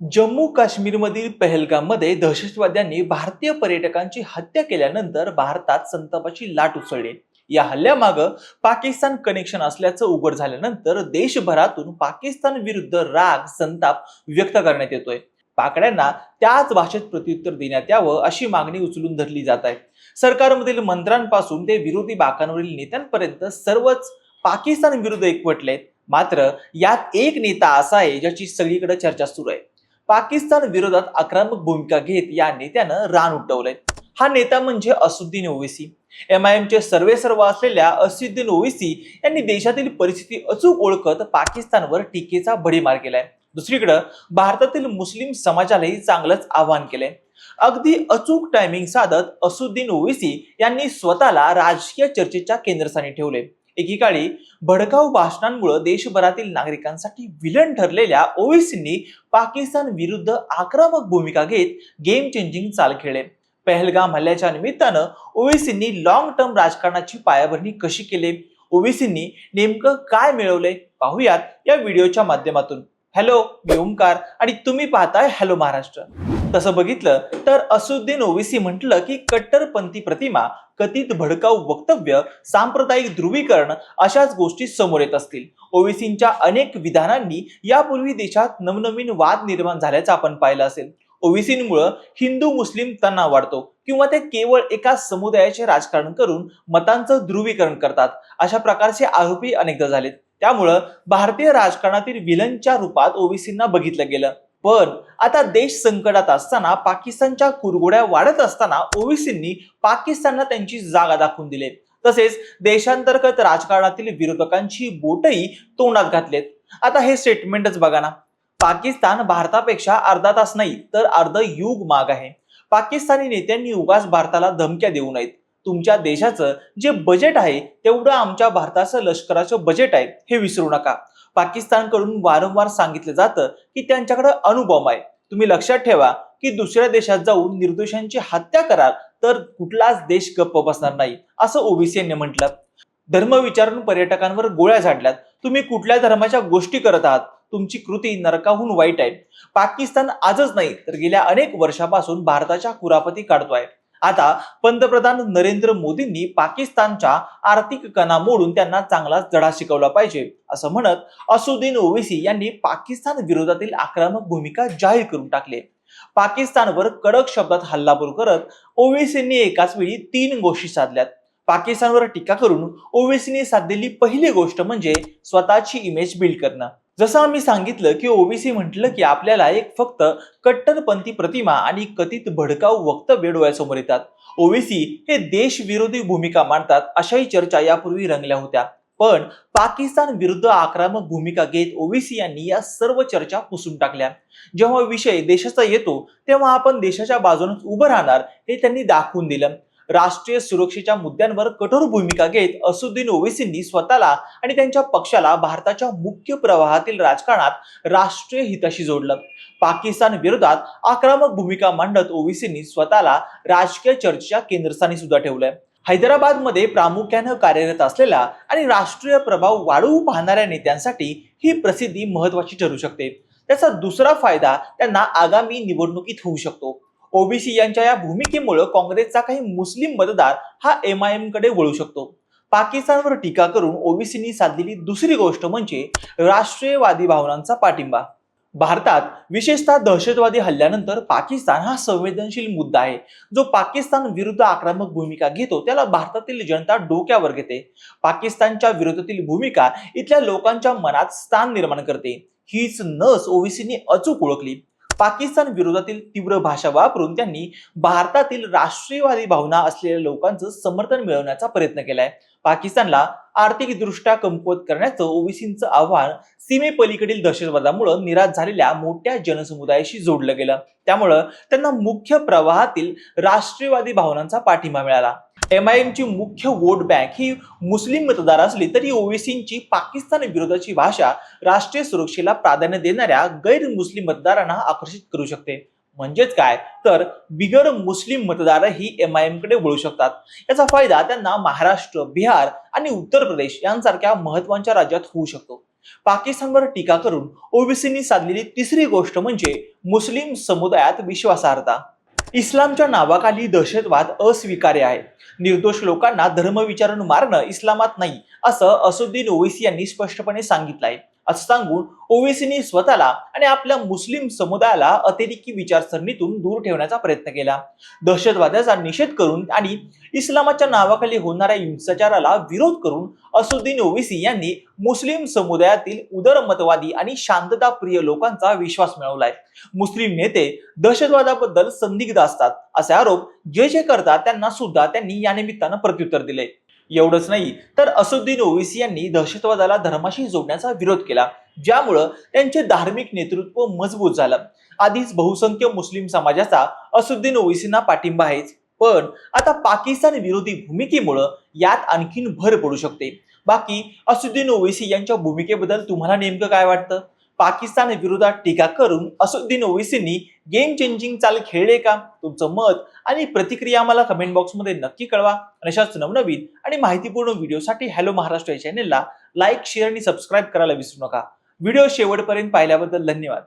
जम्मू काश्मीरमधील पहलगाममध्ये दहशतवाद्यांनी भारतीय पर्यटकांची हत्या केल्यानंतर भारतात संतापाची लाट उसळली. या हल्ल्यामागं पाकिस्तान कनेक्शन असल्याचं उघड झाल्यानंतर देशभरातून पाकिस्तान विरुद्ध राग संताप व्यक्त करण्यात येतोय. पाकड्यांना त्याच भाषेत प्रत्युत्तर देण्यात यावं अशी मागणी उचलून धरली जात आहे. सरकारमधील मंत्र्यांपासून ते विरोधी बाकांवरील नेत्यांपर्यंत सर्वच पाकिस्तान विरुद्ध एकवटलेत मात्र यात एक नेता असा आहे ज्याची सगळीकडे चर्चा सुरू आहे. पाकिस्तान विरोधात आक्रमक भूमिका घेत या नेत्यानं रान उठवलंय. हा नेता म्हणजे असुद्दीन ओवेसी. एम आय एमचे सर्वे सर्व असलेल्या असुद्दीन ओवेसी यांनी देशातील परिस्थिती अचूक ओळखत पाकिस्तानवर टीकेचा भडीमार केलाय. दुसरीकडं भारतातील मुस्लिम समाजालाही चांगलंच आवाहन केलंय. अगदी अचूक टायमिंग साधत असुद्दीन ओवेसी यांनी स्वतःला राजकीय चर्चेच्या केंद्रस्थानी ठेवले एकीकाळी भडकाऊ भाषणांमुळे देशभरातील नागरिकांसाठी विलन ठरलेल्या ओवेसींनी पाकिस्तान विरुद्ध आक्रमक भूमिका घेत गेम चेंजिंग चाल खेळले. पहलगाम हल्ल्याच्या निमित्तानं ओवेसींनी लॉंग टर्म राजकारणाची पायाभरणी कशी केली? ओवेसींनी नेमकं काय मिळवले पाहूयात या व्हिडिओच्या माध्यमातून. हॅलो मी ओमकार आणि तुम्ही पाहताय हॅलो महाराष्ट्र तसं बघितलं तर असुद्दीन ओवेसी म्हटलं की कट्टरपंथी प्रतिमा कथित भडकाऊ वक्तव्य सांप्रदायिक ध्रुवीकरण अशाच गोष्टी समोर येत असतील. ओवेसींच्या अनेक विधानांनी यापूर्वी देशात नवनवीन वाद निर्माण झाल्याचं आपण पाहिलं असेल. ओवेसींमुळं हिंदू मुस्लिम तणाव वाढतो किंवा ते केवळ एका समुदायाचे राजकारण करून मतांचं ध्रुवीकरण करतात. अशा प्रकारचे आरोपी अनेकदा झालेत. त्यामुळं भारतीय राजकारणातील विलनच्या रूपात ओबीसींना बघितलं गेलं. पण आता देश संकटात असताना पाकिस्तानच्या कुरगुड्या वाढत असताना ओवेसींनी पाकिस्तानला त्यांची जागा दाखवून दिले. तसेच देशांतर्गत राजकारणातील विरोधकांची बोटही तोंडात घातलेत. आता हे स्टेटमेंटच बघा ना. पाकिस्तान भारतापेक्षा अर्धा तास नाही तर अर्ध युग माग आहे. पाकिस्तानी नेत्यांनी उगाच भारताला धमक्या देऊ नयेत. तुमच्या देशाचं जे बजेट आहे तेवढं आमच्या भारताचं लष्कराचं बजेट आहे हे विसरू नका. पाकिस्तानकडून वारंवार सांगितलं जातं की त्यांच्याकडे अणुबॉम्ब आहे. तुम्ही लक्षात ठेवा की दुसऱ्या देशात जाऊन निर्दोषांची हत्या कराल तर कुठलाच देश गप्प बसणार नाही असं ओबीसी यांनी म्हटलं. धर्म विचारून पर्यटकांवर गोळ्या झाडल्यात. तुम्ही कुठल्या धर्माच्या गोष्टी करत आहात? तुमची कृती नरकाहून वाईट आहे. पाकिस्तान आजच नाही तर गेल्या अनेक वर्षापासून भारताच्या कुरापती काढतोय. आता पंतप्रधान नरेंद्र मोदींनी पाकिस्तानच्या आर्थिक कणा मोडून त्यांना चांगलाच धडा शिकवला पाहिजे असं म्हणत असुद्दीन ओवेसी यांनी पाकिस्तान विरोधातील आक्रमक भूमिका जाहीर करून टाकले. पाकिस्तानवर कडक शब्दात हल्लाबोल करत ओवेसींनी एकाच वेळी तीन गोष्टी साधल्यात. पाकिस्तानवर टीका करून ओवेसीने साधलेली पहिली गोष्ट म्हणजे स्वतःची इमेज बिल्ड करणं. जसं आम्ही सांगितलं की ओबीसी म्हटलं की आपल्याला एक फक्त कट्टरपंथी प्रतिमा आणि कथित भडकाऊ वक्तव्य डोळ्यासमोर येतात. ओबीसी हे देशविरोधी भूमिका मांडतात अशाही चर्चा यापूर्वी रंगल्या होत्या. पण पाकिस्तान विरुद्ध आक्रमक भूमिका घेत ओबीसी यांनी या सर्व चर्चा पुसून टाकल्या. जेव्हा विषय देशाचा येतो तेव्हा आपण देशाच्या बाजूनच उभं राहणार हे त्यांनी दाखवून दिलं. राष्ट्रीय सुरक्षेच्या मुद्द्यांवर कठोर भूमिका घेत असुद्दीन ओवेसींनी स्वतःला आणि त्यांच्या पक्षाला भारताच्या मुख्य प्रवाहातील राजकारणात राष्ट्रीय हिताशी जोडलं. पाकिस्तान विरोधात आक्रमक भूमिका मांडत ओवेसींनी स्वतःला राजकीय चर्चेच्या केंद्रस्थानी सुद्धा ठेवलंय. हैदराबादमध्ये प्रामुख्यानं कार्यरत असलेल्या आणि राष्ट्रीय प्रभाव वाढवू पाहणाऱ्या नेत्यांसाठी ही प्रसिद्धी महत्वाची ठरू शकते. त्याचा दुसरा फायदा त्यांना आगामी निवडणुकीत होऊ शकतो. ओबीसी यांच्या या भूमिकेमुळे काँग्रेसचा काही मुस्लिम मतदार हा एम आय एमकडे वळू शकतो. पाकिस्तानवर टीका करून ओबीसीनी साधलेली दुसरी गोष्ट म्हणजे राष्ट्रीयवादी भावनांचा पाठिंबा. भारतात विशेषतः दहशतवादी हल्ल्यानंतर पाकिस्तान हा संवेदनशील मुद्दा आहे. जो पाकिस्तान विरुद्ध आक्रमक भूमिका घेतो त्याला भारतातील जनता डोक्यावर घेते. पाकिस्तानच्या विरोधातील भूमिका इथल्या लोकांच्या मनात स्थान निर्माण करते. हीच नस ओबीसीनी अचूक ओळखली. पाकिस्तान विरोधातील तीव्र भाषा वापरून त्यांनी भारतातील राष्ट्रीयवादी भावना असलेल्या लोकांचं समर्थन मिळवण्याचा प्रयत्न केलाय. पाकिस्तानला आर्थिकदृष्ट्या कमकुवत करण्याचं ओबीसींचं आव्हान सीमेपलीकडील दहशतवादामुळे निराश झालेल्या मोठ्या जनसमुदायाशी जोडलं गेलं. त्यामुळं त्यांना मुख्य प्रवाहातील राष्ट्रीयवादी भावनांचा पाठिंबा मिळाला. एम आय एमची मुख्य वोट बँक ही मुस्लिम मतदार असली तरी ओवेसींची पाकिस्तान विरोधाची भाषा राष्ट्रीय सुरक्षेला प्राधान्य देणाऱ्या गैर मुस्लिम मतदारांना आकर्षित करू शकते. म्हणजेच काय? तर बिगर मुस्लिम मतदारही एम आय एमकडे वळू शकतात. याचा फायदा त्यांना महाराष्ट्र बिहार आणि उत्तर प्रदेश यांसारख्या महत्त्वाच्या राज्यात होऊ शकतो. पाकिस्तानवर टीका करून ओबीसींनी साधलेली तिसरी गोष्ट म्हणजे मुस्लिम समुदायात विश्वासार्हता. इस्लामच्या नावाखाली दहशतवाद अस्वीकार्य आहे. निर्दोष लोकांना धर्म विचारून मारणं इस्लामात नाही असं असुद्दीन ओवेसी यांनी स्पष्टपणे सांगितलं आहे. असं सांगून ओवेसींनी स्वतःला आणि आपल्या मुस्लिम समुदायाला अतिरेकी विचारसरणीतून दूर ठेवण्याचा प्रयत्न केला. दहशतवादाचा निषेध करून आणि इस्लामाच्या नावाखाली होणाऱ्या हिंसाचाराला विरोध करून असुद्दीन ओवेसी यांनी मुस्लिम समुदायातील उदरमतवादी आणि शांतताप्रिय लोकांचा विश्वास मिळवलाय. मुस्लिम नेते दहशतवादाबद्दल संदिग्ध असतात असे आरोप जे जे करतात त्यांना सुद्धा त्यांनी या निमित्तानं प्रत्युत्तर दिले एवढंच नाही. तर असुद्दीन ओवेसी यांनी दहशतवादाला धर्माशी जोडण्याचा विरोध केला ज्यामुळं त्यांचे धार्मिक नेतृत्व मजबूत झालं. आधीच बहुसंख्य मुस्लिम समाजाचा असुद्दीन ओवेसींना पाठिंबा आहेच. पण आता पाकिस्तान विरोधी भूमिकेमुळं यात आणखीन भर पडू शकते. बाकी असुद्दीन ओवेसी यांच्या भूमिकेबद्दल तुम्हाला नेमकं काय वाटतं? पाकिस्तान विरोधात टीका करून असुद्दीन ओवेसींनी गेम चेंजिंग चाल खेळले का? तुमचं मत आणि प्रतिक्रिया आम्हाला कमेंट बॉक्समध्ये नक्की कळवा. आणि अशाच नवनवीन आणि माहितीपूर्ण व्हिडिओसाठी हॅलो महाराष्ट्र या चॅनेलला लाईक शेअर आणि सबस्क्राईब करायला विसरू नका. व्हिडिओ शेवटपर्यंत पाहिल्याबद्दल धन्यवाद.